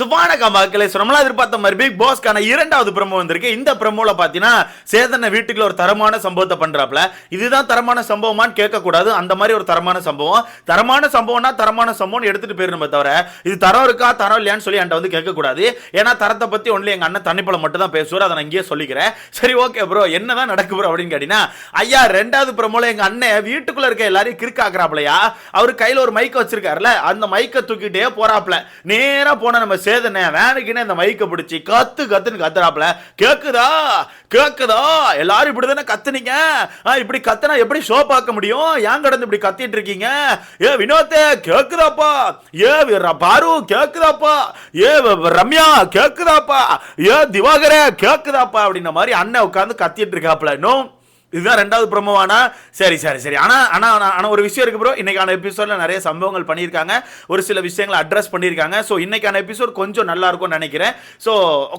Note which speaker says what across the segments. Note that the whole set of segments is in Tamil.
Speaker 1: சுபானகா மக்களை so நம்மளா எதிர்பார்த்த மாதிரி பிக் பாஸ்க்கான இரண்டாவது பிரமோ வந்திருக்கு. இந்த ப்ரோமோல பாத்தீங்கன்னா சேதன வீட்டுக்குள்ள ஒரு தரமான சம்பவத்தை பண்றாப்ல. இதுதான் தரமான சம்பவமான்னு கேட்கக்கூடாது. அந்த மாதிரி ஒரு தரமான சம்பவம். தரமான சம்பவம்னா தரமான சம்பவம் எடுத்துட்டு போயிருந்தோம் தவிர இது தரம் இருக்கா தரம் இல்லையான்னு சொல்லி என்கிட்ட வந்து கேட்கக்கூடாது. ஏன்னா தரத்தை பத்தி ஒன்லி எங்க அண்ணன் தண்ணிப்பழம் மட்டும் தான் பேசுவார். அதை நான் இங்கேயே சொல்லிக்கிறேன். சரி ஓகே ப்ரோ என்னதான் நடக்கு ப்ரோ அப்படின்னு கேட்டீங்கன்னா ஐயா ரெண்டாவது ப்ரோமோல எங்க அண்ணன் வீட்டுக்குள்ள இருக்க எல்லாரையும் கிறுக்காக்குறாப்லையா? அவர் கையில ஒரு மைக் வச்சிருக்காருல. அந்த மைக்கை தூக்கிட்டே போறாப்ல. நேரா போன நம்ம சேதனை வேணுக்குன்னு இந்த மைக்கை பிடிச்சி கத்து கத்துன்னு கத்துறாப்புல. கேக்குதா? கேக்குதா? எல்லாரும் இப்படி தானே கத்துனீங்க இப்படி கத்துனா எப்படி ஷோ பார்க்க முடியும்? ஏன் கடந்து இப்படி கத்திட்டு இருக்கீங்க? ஏ வினோத்தே கேக்குதாப்பா? ஏ வி- பாரு கேக்குதாப்பா? ஏ ரம்யா கேக்குதாப்பா? ஏ திவாகரே கேக்குதாப்பா? அப்படின்ன மாதிரி அண்ணன் உட்காந்து கத்திட்டு இருக்காப்ல இன்னும் இதுதான் ரெண்டாவது ப்ரொமோவானா சரி சரி சரி. ஆனால் ஆனால் ஆனால் ஒரு விஷயம் இருக்கு ப்ரோ இன்றைக்கான எபிசோட்ல நிறைய சம்பவங்கள் பண்ணியிருக்காங்க. ஒரு சில விஷயங்களை அட்ரஸ் பண்ணியிருக்காங்க. ஸோ இன்றைக்கான எபிசோட் கொஞ்சம் நல்லா இருக்கும்னு நினைக்கிறேன். ஸோ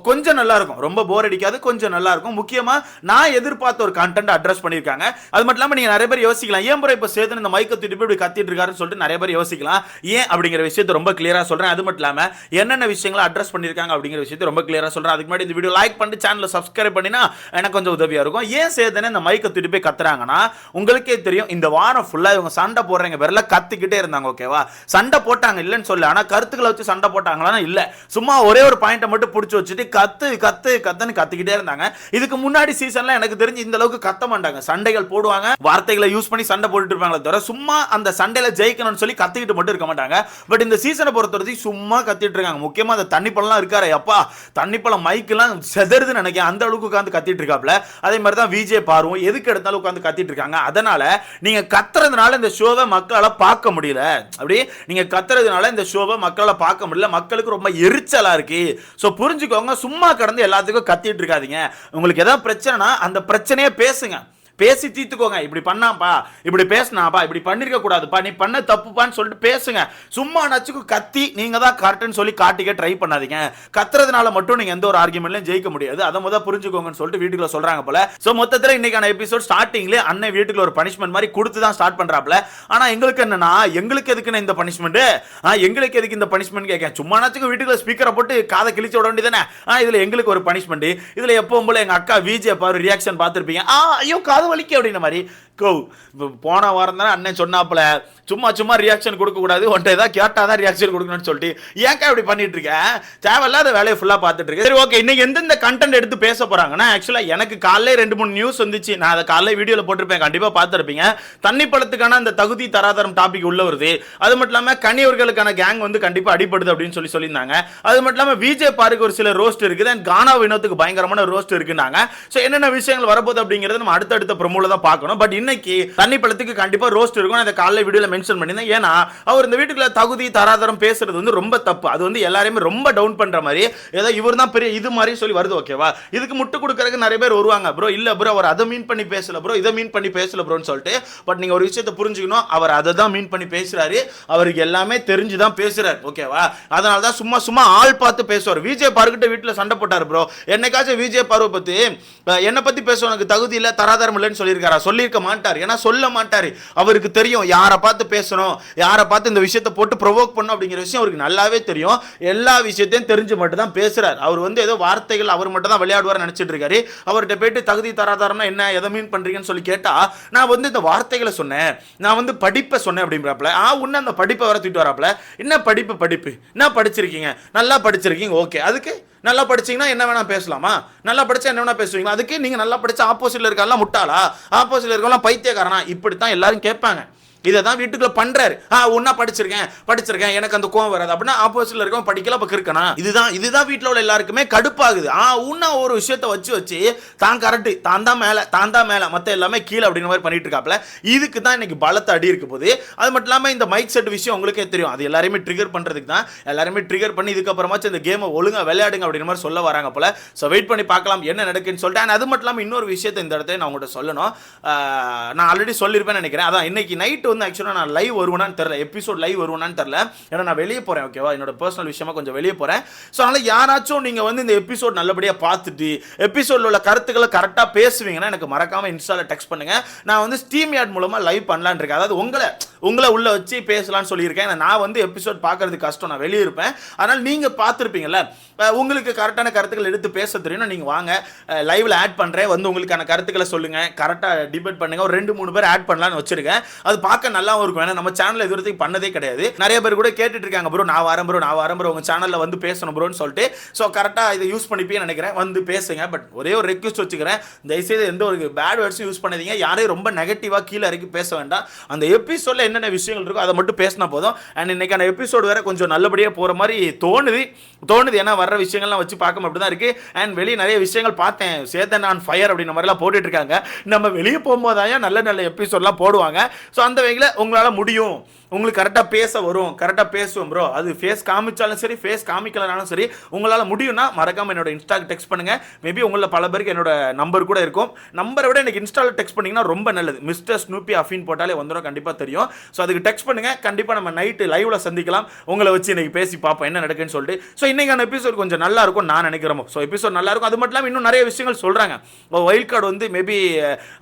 Speaker 1: கொஞ்சம் நல்லாயிருக்கும் ரொம்ப போர் அடிக்காது. கொஞ்சம் நல்லாயிருக்கும் முக்கியமாக நான் எதிர்பார்த்த ஒரு கண்டென்ட் அட்ரஸ் பண்ணியிருக்காங்க. அது மட்டும் இல்லாமல் நீங்கள் நிறைய பேர் யோசிக்கலாம். ஏன் ப்ரோ இப்போ சேதன் இந்த மைக்கை திட்டு போய் இப்படி கத்திட்டு இருக்காருன்னு சொல்லிட்டு நிறைய பேர் யோசிக்கலாம். ஏன் அப்படிங்கிற விஷயத்தை ரொம்ப கிளியராக சொல்கிறேன் அது மட்டும் இல்லாமல் என்னென்ன விஷயங்களை அட்ரஸ் பண்ணியிருக்காங்க அப்படிங்கிற விஷயத்தை ரொம்ப கிளியராக சொல்கிறேன் அதுக்கு முன்னாடி இந்த வீடியோ லைக் பண்ணி சேனலை சப்ஸ்கிரைப் பண்ணினா எனக்கு கொஞ்சம் உதவியாக இருக்கும். ஏன் சேதனை இந்த மைக் மைக்கை தூக்கிட்டு போய் கத்துறாங்கன்னா உங்களுக்கே தெரியும் இந்த வாரம் ஃபுல்லாக இவங்க சண்டை போடுறவங்க பேர்ல கத்திக்கிட்டே இருந்தாங்க ஓகேவா சண்டை போட்டாங்க இல்லைன்னு சொல்லி ஆனா கருத்துக்களை வச்சு சண்டை போட்டாங்களான்னு இல்லை. சும்மா ஒரே ஒரு பாயிண்ட்டை மட்டும் பிடிச்சி வச்சுட்டு கத்து கத்து கத்துன்னு கத்திக்கிட்டே இருந்தாங்க. இதுக்கு முன்னாடி சீசன்ல எனக்கு தெரிஞ்சு இந்த அளவுக்கு கத்த மாட்டாங்க. சண்டைகள் போடுவாங்க வார்த்தைகளை யூஸ் பண்ணி சண்டை போட்டுட்டு இருப்பாங்களே தவிர சும்மா அந்த சண்டையில ஜெயிக்கணும்னு சொல்லி கத்திக்கிட்டு மட்டும் இருக்க மாட்டாங்க. பட் இந்த சீசனை பொறுத்த வரைக்கும் சும்மா கத்திட்டு இருக்காங்க. முக்கியமா அந்த தண்ணி பழம்லாம் இருக்காரு அப்பா தண்ணி பழம் மைக்கெல்லாம் செதறுதுன்னு நினைக்கிறேன். அந்த அளவுக்கு உட்காந்து கத்திட்டு இருக்காப்ல. அதே மாதிரி தான் விஜய் பாருவோம் எதுக்கு எடுத்தாலும் உட்காந்து கத்திட்டு இருக்காங்க. அதனால நீங்க கத்துறதுனால இந்த ஷோவை மக்களால் பார்க்க முடியல. அப்படி நீங்க கத்துறதுனால இந்த ஷோவை மக்களால் பார்க்க முடியல. மக்களுக்கு ரொம்ப எரிச்சலா இருக்கு. ஸோ புரிஞ்சுக்கோங்க. சும்மா கடந்து எல்லாத்துக்கும் கத்திட்டு இருக்காதீங்க. உங்களுக்கு ஏதாவது பிரச்சனைனா அந்த பிரச்சனையே பேசுங்க. பேசி தீர்த்துக்கோங்க. இப்படி பண்ணாப்பா இப்படி பேசினாப்பா இப்படி பண்ணிருக்க கூடாதுப்பா நீ பண்ண தப்புப்பான்னு சொல்லிட்டு பேசுங்க. சும்மா நச்சுக்கு கத்தி நீங்க தான் கரெக்ட்னு சொல்லி காட்டிக்க ட்ரை பண்ணாதீங்க. கத்துறதுனால மட்டும் நீங்க எந்த ஒரு ஆர்குமெண்ட்லயும் ஜெயிக்க முடியாது. அதை முதல் புரிஞ்சுக்கோங்கன்னு சொல்லிட்டு வீட்டுக்குள்ள சொல்றாங்க போல. சோ மொத்தத்துல இன்னைக்கான எபிசோட் ஸ்டார்டிங்ல அண்ணன் வீட்டுக்குள்ள ஒரு பனிஷ்மெண்ட் மாதிரி கொடுத்து தான் ஸ்டார்ட் பண்றாப்ல ஆனா எங்களுக்கு என்னன்னா எங்களுக்கு எதுக்குன்னு இந்த பனிஷ்மெண்ட் எங்களுக்கு எதுக்கு இந்த பனிஷ்மெண்ட் கேட்க சும்மா நச்சுக்கு வீட்டுக்குள்ள ஸ்பீக்கரை போட்டு காதை கிழிச்சு விட வேண்டியதானே இதுல எங்களுக்கு ஒரு பனிஷ்மெண்ட் இதுல எப்பவும் போல எங்க அக்கா விஜய் பாரு ரியாக்ஷன் பார்த்துருப்பீங்க. ஆ ஐயோ காது வலிக்கு அப்படின்ற மாதிரி கோ இப்போ போன வாரம் தானே அண்ணன் சொன்னாப்புல சும்மா சும்மா ரியாக்ஷன் கொடுக்க கூடாது ஏதாவது கேட்டால் தான் ரியாக்ஷன் கொடுக்கணும்னு சொல்லிட்டு. ஏன்க்கா இப்படி பண்ணிட்டு இருக்கேன் தேவையில்லாத வேலையை ஃபுல்லாக பார்த்துட்டு இருக்கேன் சரி ஓகே இன்னைக்கு எந்தெந்த கண்டென்ட் எடுத்து பேச போகிறாங்கன்னா ஆக்சுவலாக எனக்கு காலையில் ரெண்டு மூணு நியூஸ் வந்துச்சு. நான் அதை காலைல வீடியோவில் போட்டிருப்பேன் கண்டிப்பாக பார்த்துருப்பீங்க. தண்ணி பழத்துக்கான அந்த தகுதி தராதரம் டாபிக் உள்ள வருது. அது மட்டும் இல்லாமல் கனியவர்களுக்கான கேங் வந்து கண்டிப்பாக அடிபடுது அப்படின்னு சொல்லி சொல்லியிருந்தாங்க. அது மட்டும் இல்லாமல் விஜய் பாருக்கு ஒரு சில ரோஸ்ட் இருக்குது. அண்ட் கானா வினோத்துக்கு பயங்கரமான ரோஸ்ட் இருக்குன்னாங்க. ஸோ என்னென்ன விஷயங்கள் வரப்போகுது அப்படிங்கிறது நம்ம அடுத்தடுத்த ப்ரொமோல தான் பார்க்கணும். பட் இன்னைக்கு தண்ணி பழத்துக்கு கண்டிப்பா ரோஸ்ட் இருக்கும். நான் காலைல வீடியோல மென்ஷன் பண்ணியிருந்தேன். ஏன்னா அவர் இந்த வீட்டுக்குள்ள தகுதி தராதரம் பேசுறது வந்து ரொம்ப தப்பு. அது வந்து எல்லாரையுமே ரொம்ப டவுன் பண்ற மாதிரி ஏதோ இவர் தான் பெரிய இது மாதிரி சொல்லி வருது ஓகேவா இதுக்கு முட்டு கொடுக்கறதுக்கு நிறைய பேர் வருவாங்க ப்ரோ இல்ல ப்ரோ அவர் அதை மீன் பண்ணி பேசல ப்ரோ இதை மீன் பண்ணி பேசல ப்ரோன்னு சொல்லிட்டு. பட் நீங்க ஒரு விஷயத்தை புரிஞ்சுக்கணும் அவர் அதை தான் மீன் பண்ணி பேசுறாரு. அவருக்கு எல்லாமே தெரிஞ்சு தான் பேசுறாரு ஓகேவா அதனால தான் சும்மா சும்மா ஆள் பார்த்து பேசுவார். விஜய் பாருக்கிட்ட வீட்டில் சண்டை போட்டார் ப்ரோ என்னைக்காச்சும் விஜய் பார்வை பத்தி என்னை பத்தி பேச உனக்கு தகுதி இல்லை தராதரம் இல்லைன்னு சொல்லியிருக்காரா? சொல்லியிருக்க மாட்டார். ஏன்னா சொல்ல மாட்டார். அவருக்கு தெரியும் யாரை பார்த்து பேசணும் யாரை பார்த்து இந்த விஷயத்தை போட்டு ப்ரொவோக் பண்ணும் அப்படிங்கிற விஷயம் அவருக்கு நல்லாவே தெரியும். எல்லா விஷயத்தையும் தெரிஞ்சு மட்டும் தான் பேசுறார். அவர் வந்து ஏதோ வார்த்தைகள் அவர் மட்டும் தான் விளையாடுவார் நினச்சிட்டு இருக்காரு. அவர்கிட்ட போயிட்டு தகுதி தராதாரம்னா என்ன எதை மீன் பண்ணுறீங்கன்னு சொல்லி கேட்டால் நான் வந்து இந்த வார்த்தைகளை சொன்னேன். நான் வந்து படிப்பை சொன்னேன் அப்படிங்கிறாப்ல ஆ உன்ன அந்த படிப்பை வர தூக்கிட்டு வராப்புல என்ன படிப்பு படிப்பு? என்ன படிச்சிருக்கீங்க? நல்லா படிச்சிருக்கீங்க ஓகே. அதுக்கு நல்லா படிச்சீங்கன்னா என்ன வேணா பேசலாமா? நல்லா படிச்சா என்ன வேணா பேசுவீங்களா? அதுக்கு நீங்க நல்லா படிச்ச ஆப்போசிட்ல இருக்கலாம் முட்டாளா? ஆப்போசிட்ல இருக்கலாம் பைத்தியக்காரனா? இப்படித்தான் எல்லாரும் கேட்பாங்க. இதை தான் வீட்டுக்குள்ள பண்றாரு. ஆ ஒன்னா படிச்சிருக்கேன் படிச்சிருக்கேன் எனக்கு அந்த கோவம் வராது. அப்படின்னா ஆப்போசிட்ல இருக்கவன் படிக்கல அப்ப இருக்கனா இதுதான் இதுதான் வீட்டுல உள்ள எல்லாருக்குமே கடுப்பாகுது. ஆ உன்னா ஒரு விஷயத்த வச்சு வச்சு தான் கரெக்ட் தான் தான் மேல தான் தான் மேல மத்த எல்லாமே கீழே அப்படிங்கிற மாதிரி பண்ணிட்டு இருக்காப்ல. இதுக்கு தான் இன்னைக்கு பலத்த அடி இருக்க போது அது மட்டும் இல்லாம இந்த மைக் செட் விஷயம் உங்களுக்கே தெரியும். அது எல்லாருமே ட்ரிகர் பண்றதுக்கு தான் எல்லாருமே ட்ரிகர் பண்ணி இதுக்கப்புறமாச்சும் இந்த கேமை ஒழுங்கா விளையாடுங்க அப்படிங்கிற மாதிரி சொல்ல வராங்க போல. ஸோ வெயிட் பண்ணி பார்க்கலாம் என்ன நடக்குன்னு சொல்லிட்டு. And அது மட்டும் இல்லாமல் இன்னொரு விஷயத்தை இந்த இடத்துல நான் உங்கள்கிட்ட சொல்லணும். நான் ஆல்ரெடி சொல்லியிருப்பேன்னு நினைக்கிறேன். அதான் இன்னைக்கு நைட் வந்து ஆக்சுவலாக நான் லைவ் வருவேனான்னு தெரில எபிசோட் லைவ் வருவேனான்னு தெரில ஏன்னா நான் வெளியே போகிறேன் ஓகேவா என்னோட பர்சனல் விஷயமா கொஞ்சம் வெளியே போகிறேன் ஸோ அதனால் யாராச்சும் நீங்கள் வந்து இந்த எபிசோட் நல்லபடியாக பார்த்துட்டு எபிசோடில் உள்ள கருத்துக்களை கரெக்டாக பேசுவீங்கன்னா எனக்கு மறக்காமல் இன்ஸ்டாவில் டெக்ஸ்ட் பண்ணுங்கள் நான் வந்து ஸ்டீம் யார்ட் மூலமாக லைவ் பண்ணலான் இருக்கேன். அதாவது உங்களை உங்களை உள்ள வச்சு பேசலாம்னு சொல்லியிருக்கேன். ஏன்னா நான் வந்து எபிசோட் பார்க்கறது கஷ்டம். நான் வெளியே இருப்பேன். அதனால் நீங்கள் பார்த்துருப்பீங்கல்ல உங்களுக்கு கரெக்டான கருத்துக்கள் எடுத்து பேச தெரியும்னா நீங்கள் வாங்க. லைவில் ஆட் பண்ணுறேன் வந்து உங்களுக்கான கருத்துக்களை சொல்லுங்கள் கரெக்டாக டிபேட் பண்ணுங்கள் ஒரு ரெண்டு மூணு பேர் ஆட் பண்ணலான்னு வச்சிருக்கேன். அது பார்க்க நல்லாவும் இருக்கும். ஏன்னா நம்ம சேனல் இது வரைக்கும் பண்ணதே கிடையாது. நிறைய பேர் கூட கேட்டுட்டு இருக்காங்க ப்ரோ நான் வரேன் ப்ரோ நான் வரேன் ப்ரோ. உங்கள் சேனலில் வந்து பேசணும் ப்ரோன்னு சொல்லிட்டு. ஸோ கரெக்டாக இதை யூஸ் பண்ணிப்பேன்னு நினைக்கிறேன். வந்து பேசுங்க. பட் ஒரே ஒரு ரெக்வஸ்ட் வச்சுக்கிறேன். தயவுசெய்து எந்த ஒரு பேட் வேர்ட்ஸும் யூஸ் பண்ணாதீங்க. யாரையும் ரொம்ப நெகட்டிவாக கீழே இறக்கி பேச வேண்டாம். அந்த எபிசோடில் என்னென்ன விஷயங்கள் இருக்கோ அதை மட்டும் பேசினா போதும். அண்ட் இன்னைக்கான எபிசோடு வேற கொஞ்சம் நல்லபடியாக போகிற மாதிரி தோணுது. தோணுது. ஏன்னா வர்ற விஷயங்கள்லாம் வச்சு பார்க்க அப்படி தான் இருக்குது அண்ட் வெளியே நிறைய விஷயங்கள் பார்த்தேன். சேதன் ஆன் ஃபயர் அப்படின்ற மாதிரிலாம் போட்டுட்டு இருக்காங்க. நம்ம வெளியே போகும்போது நல்ல நல்ல எபிசோட்லாம் போடுவாங்க. ஸோ அந்த வைங்கள உங்களால் முடியும். உங்களுக்கு கரெக்டாக பேச வரும். கரெக்டாக பேசுவோம் ப்ரோ அது ஃபேஸ் காமிச்சாலும் சரி ஃபேஸ் காமிக்கலனாலும் சரி உங்களால் முடியும்னா மறக்காம என்னோட இன்ஸ்டாக்கு டெக்ஸ்ட் பண்ணுங்க. மேபி உங்களில் பல பேருக்கு என்னோட நம்பர் கூட இருக்கும். நம்பரை விட எனக்கு இன்ஸ்டாவில் டெக்ஸ்ட் பண்ணிங்கன்னா ரொம்ப நல்லது. மிஸ்டர் ஸ்னூப்பி அஃபின் போட்டாலே வந்துடும் கண்டிப்பாக தெரியும். ஸோ அதுக்கு டெக்ஸ்ட் பண்ணுங்க. கண்டிப்பாக நம்ம நைட்டு லைவில் சந்திக்கலாம். உங்களை வச்சு இன்றைக்கி பேசி பார்ப்போம் என்ன நடக்குன்னு சொல்லிட்டு. ஸோ இன்னைக்கான எபிசோட் கொஞ்சம் நல்லா இருக்கும் நான் நினைக்கிறோம் ஸோ எபிசோட் நல்லா இருக்கும். அது மட்டும் இல்லாமல் இன்னும் நிறைய விஷயங்கள் சொல்கிறாங்க வைல்ட் கார்டு வந்து மேபி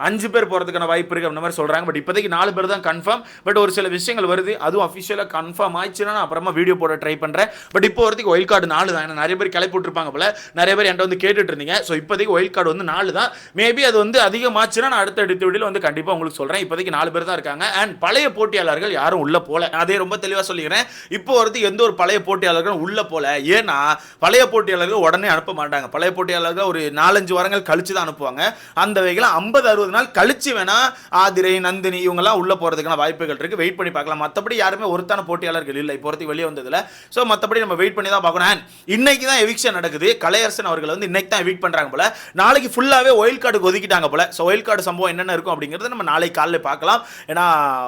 Speaker 1: அஞ்சு பேர் போகிறதுக்கான வாய்ப்பு இருக்குது அந்த மாதிரி சொல்கிறாங்க பட் இப்போதைக்கு நாலு பேர் தான் கன்ஃபார்ம் பட் ஒரு சில விஷயங்கள் வருது அதுவும் அஃபிஷியலாக கன்ஃபார்ம் ஆயிடுச்சுன்னா நான் அப்புறமா வீடியோ போட ட்ரை பண்ணுறேன் பட் இப்போ வரதுக்கு ஒயில் கார்டு நாலு தான். நிறைய பேர் கிளப்பி விட்டுருப்பாங்க போல. நிறைய பேர் என்கிட்ட வந்து கேட்டுட்டு இருந்தீங்க. ஸோ இப்போதைக்கு ஒயில் கார்டு வந்து நாலு தான். மேபி அது வந்து அதிகமாச்சுன்னா நான் அடுத்த அடுத்த வீடியோ வந்து கண்டிப்பாக உங்களுக்கு சொல்கிறேன் இப்போதைக்கு நாலு பேர் தான் இருக்காங்க. அண்ட் பழைய போட்டியாளர்கள் யாரும் உள்ள போல. அதே ரொம்ப தெளிவாக சொல்லிக்கிறேன். இப்போ வரதுக்கு எந்த ஒரு பழைய போட்டியாளர்களும் உள்ள போல. ஏன்னா பழைய போட்டியாளர்கள் உடனே அனுப்ப மாட்டாங்க. பழைய போட்டியாளர்கள் ஒரு நாலஞ்சு வாரங்கள் கழிச்சு தான் அனுப்புவாங்க. அந்த வகையில் ஐம்பது அறுபது நாள் கழிச்சு வேணா ஆதிரை நந்தினி இவங்கெல்லாம் உள்ள போகிறதுக்கான வாய்ப்புகள் இருக்கு. வெயிட் பண்ணி பார்க்கலாம். மற்றபடி யாருமே ஒருத்தான போட்டியாளர்கள் இல்லை. இப்போ ஒருத்தி வெளியே வந்ததில். ஸோ மற்றபடி நம்ம வெயிட் பண்ணி தான் பார்க்கணும். அண்ட் இன்னைக்கு தான் எவிக்ஷன் நடக்குது. கலையரசன் அவர்கள் வந்து இன்னைக்கு தான் வெயிட் பண்ணுறாங்க போல. நாளைக்கு ஃபுல்லாகவே ஒயில் கார்டுக்கு ஒதுக்கிட்டாங்க போல. ஸோ ஒயில் கார்டு சம்பவம் என்னென்ன இருக்கும் அப்படிங்கிறத நம்ம நாளைக்கு காலையில் பார்க்கலாம். ஏன்னா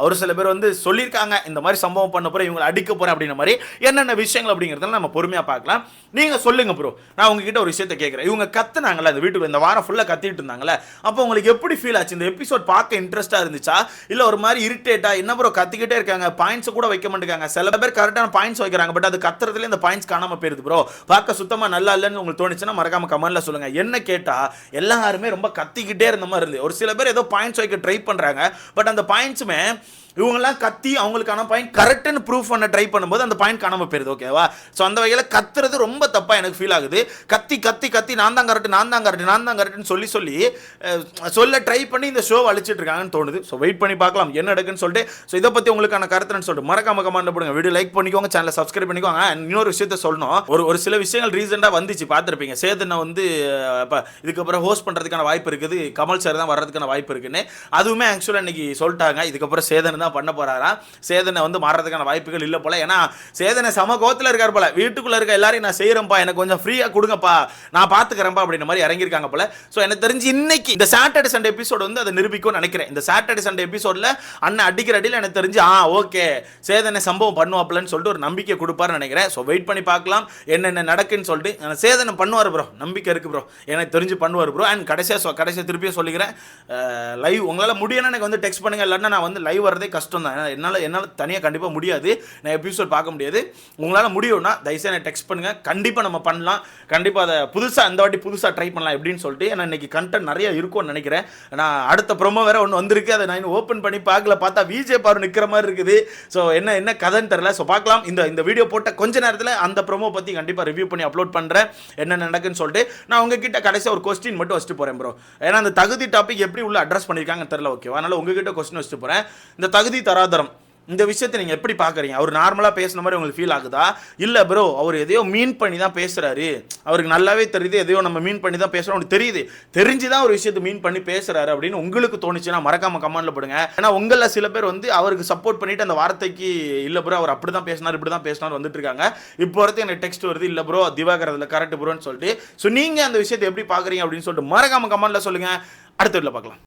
Speaker 1: ஒரு சில பேர் வந்து சொல்லியிருக்காங்க இந்த மாதிரி சம்பவம் பண்ண போகிறேன் இவங்களை அடிக்க போகிறேன் அப்படின்ற மாதிரி. என்னென்ன விஷயங்கள் அப்படிங்கிறதுல நம்ம பொறுமையாக பார்க்கலாம். நீங்கள் சொல்லுங்க ப்ரோ நான் உங்ககிட்ட ஒரு விஷயத்தை கேட்குறேன் இவங்க கத்துனாங்கல்ல இந்த வீட்டுக்கு இந்த வாரம் ஃபுல்லாக கத்திட்டு இருந்தாங்களே அப்போ உங்களுக்கு எப்படி ஃபீல் ஆச்சு? இந்த எபிசோட் பார்க்க இன்ட்ரெஸ்ட்டாக இருந்துச்சா? இல்லை ஒரு மாதிரி இரிட்டேட்டா என்ன ப்ரோ கத்திக்கிட்டே இருக்காங்க. பாயிண்ட்ஸ் கூட வைக்க மாட்டேங்காங்க. சில பேர் கரெக்டான பாயிண்ட்ஸ் வைக்கிறாங்க. பட் அது கத்துறதுல இந்த பாயிண்ட்ஸ் காணாம போயிருது ப்ரோ பார்க்க சுத்தமா நல்லா இல்லைன்னு உங்களுக்கு தோணுச்சுன்னா மறக்காம கமெண்ட்ல சொல்லுங்க. என்ன கேட்டா எல்லாருமே ரொம்ப கத்திக்கிட்டே இருந்த மாதிரி இருந்து ஒரு சில பேர் ஏதோ பாயிண்ட்ஸ் வைக்க ட்ரை பண்றாங்க. பட் அந்த பாயிண்ட்ஸுமே இவங்கெல்லாம் கத்தி அவங்களுக்கான பாயிண்ட் கரெக்டுன்னு ப்ரூஃப் பண்ண ட்ரை பண்ணும்போது அந்த பாயிண்ட் காணாமல் போயிருது ஓகேவா ஸோ அந்த வகையில் கத்துறது ரொம்ப தப்பாக எனக்கு ஃபீல் ஆகுது. கத்தி கத்தி கத்தி நான் தான் கரெக்ட் நான் தான் கரெக்ட் நான் தான் கரெக்ட்னு சொல்லி சொல்லி சொல்ல ட்ரை பண்ணி இந்த ஷோ அழிச்சிட்டு இருக்காங்கன்னு தோணுது. ஸோ வெயிட் பண்ணி பார்க்கலாம் என்ன நடக்குன்னு சொல்லிட்டு. ஸோ இதை பற்றி உங்களுக்கான கருத்துன்னு சொல்லிட்டு மறக்காம கமெண்ட் போடுங்க. வீடியோ லைக் பண்ணிக்கோங்க சேனலை சப்ஸ்கிரைப் பண்ணிக்கோங்க. இன்னொரு விஷயத்த சொல்லணும். ஒரு ஒரு சில விஷயங்கள் ரீசெண்டாக வந்துச்சு பார்த்துருப்பீங்க. சேதனை வந்து இப்போ இதுக்கப்புறம் ஹோஸ்ட் பண்ணுறதுக்கான வாய்ப்பு இருக்குது. கமல் சார் தான் வர்றதுக்கான வாய்ப்பு இருக்குன்னு. அதுவுமே ஆக்சுவலாக இன்னைக்கு சொல்லிட்டாங்க. இதுக்கப்புறம் சேதனை தான் பண்ண போகிறாராம் சேதனை வந்து மாறதுக்கான வாய்ப்புகள் இல்லை போல. ஏன்னா சேதனை சம கோத்தில் இருக்கார் போல. வீட்டுக்குள்ளே இருக்க எல்லாரையும் நான் செய்கிறேன்ப்பா எனக்கு கொஞ்சம் ஃப்ரீயாக கொடுங்கப்பா. நான் பார்த்துக்கிறேன்ப்பா அப்படின்ற மாதிரி இறங்கியிருக்காங்க போல. ஸோ எனக்கு தெரிஞ்சு இன்னைக்கு இந்த சாட்டர்டே சண்டே எபிசோடு வந்து அதை நிரூபிக்கும்னு நினைக்கிறேன். இந்த சாட்டர்டே சண்டே எபிசோட்ல அண்ணன் அடிக்கிற அடியில் எனக்கு தெரிஞ்சு ஆ ஓகே சேதனை சம்பவம் பண்ணுவாப்லன்னு சொல்லிட்டு ஒரு நம்பிக்கை கொடுப்பாருன்னு நினைக்கிறேன். ஸோ வெயிட் பண்ணி பார்க்கலாம். என்னென்ன நடக்குன்னு சொல்லிட்டு சேதனை பண்ணுவார் ப்ரோ நம்பிக்கை இருக்குது ப்ரோ எனக்கு தெரிஞ்சு பண்ணுவார் ப்ரோ அண்ட் கடைசியாக கடைசியாக திருப்பியும் சொல்லிக்கிறேன். லைவ் உங்களால் முடியும்னா எனக்கு வந்து டெக்ஸ்ட் பண்ணுங்க. இல்லைன்னா நான் வந்து லைவ் வரதே கஷ்டம் தான் ஏன்னா என்னால் என்னால் தனியாக கண்டிப்பாக முடியாது. நான் எபிசோட் பார்க்க முடியாது. உங்களால் முடியும்னா தயவுசெய்து எனக்கு டெக்ஸ்ட் பண்ணுங்க. கண்டிப்பாக நம்ம பண்ணலாம். கண்டிப்பாக அதை புதுசாக அந்த வாட்டி புதுசாக ட்ரை பண்ணலாம் எப்படின்னு சொல்லிட்டு ஏன்னா இன்னைக்கு கண்டென்ட் நிறைய இருக்கும்னு நினைக்கிறேன். நான் அடுத்த ப்ரோமோ வேற ஒன்று வந்திருக்கு. அதை நான் இன்னும் ஓப்பன் பண்ணி பார்க்கல. பார்த்தா விஜய் பாரு நிற்கிற மாதிரி இருக்குது. ஸோ என்ன என்ன கதைன்னு தெரில ஸோ பார்க்கலாம். இந்த இந்த வீடியோ போட்ட கொஞ்ச நேரத்தில் அந்த ப்ரோமோ பற்றி கண்டிப்பாக ரிவ்யூ பண்ணி அப்லோட் பண்ணுறேன் என்ன நடக்குன்னு சொல்லிட்டு நான் உங்ககிட்ட கடைசியாக ஒரு கொஸ்டின் மட்டும் வச்சுட்டு போகிறேன் ப்ரோ ஏன்னா அந்த தகுதி டாபிக் எப்படி உள்ள அட்ரஸ் பண்ணியிருக்காங்கன்னு தெரில ஓகேவா அதனால் உங்ககிட்ட கொஸ்டின் வச்சுட்டு போகிறேன் இந்த தகுதி தராதரம். இந்த விஷயத்தை நீங்கள் எப்படி பார்க்குறீங்க அவர் நார்மலாக பேசுன மாதிரி உங்களுக்கு ஃபீல் ஆகுதா? இல்லை ப்ரோ அவர் எதையோ மீன் பண்ணி தான் பேசுகிறாரு அவருக்கு நல்லாவே தெரியுது எதையோ நம்ம மீன் பண்ணி தான் பேசுகிறோம் அவனுக்கு தெரியுது. தெரிஞ்சு தான் ஒரு விஷயத்தை மீன் பண்ணி பேசுகிறாரு அப்படின்னு உங்களுக்கு தோணுச்சுன்னா மறக்காம கமெண்ட்டில் போடுங்க. ஏன்னா உங்களில் சில பேர் வந்து அவருக்கு சப்போர்ட் பண்ணிட்டு அந்த வார்த்தைக்கு இல்லை ப்ரோ அவர் அப்படி தான் பேசினார் இப்படி தான் பேசினார் வந்துட்டு இருக்காங்க. இப்போ வரத்து எனக்கு டெக்ஸ்ட் வருது இல்லை ப்ரோ திவாகர் அதில் கரெக்ட் ப்ரோன்னு சொல்லிட்டு. ஸோ நீங்கள் அந்த விஷயத்தை எப்படி பார்க்குறீங்க அப்படின்னு சொல்லிட்டு மறக்காம கமெண்ட்டில் சொல்லுங்கள் அடுத்த வீட்டில் பார்க்கலாம்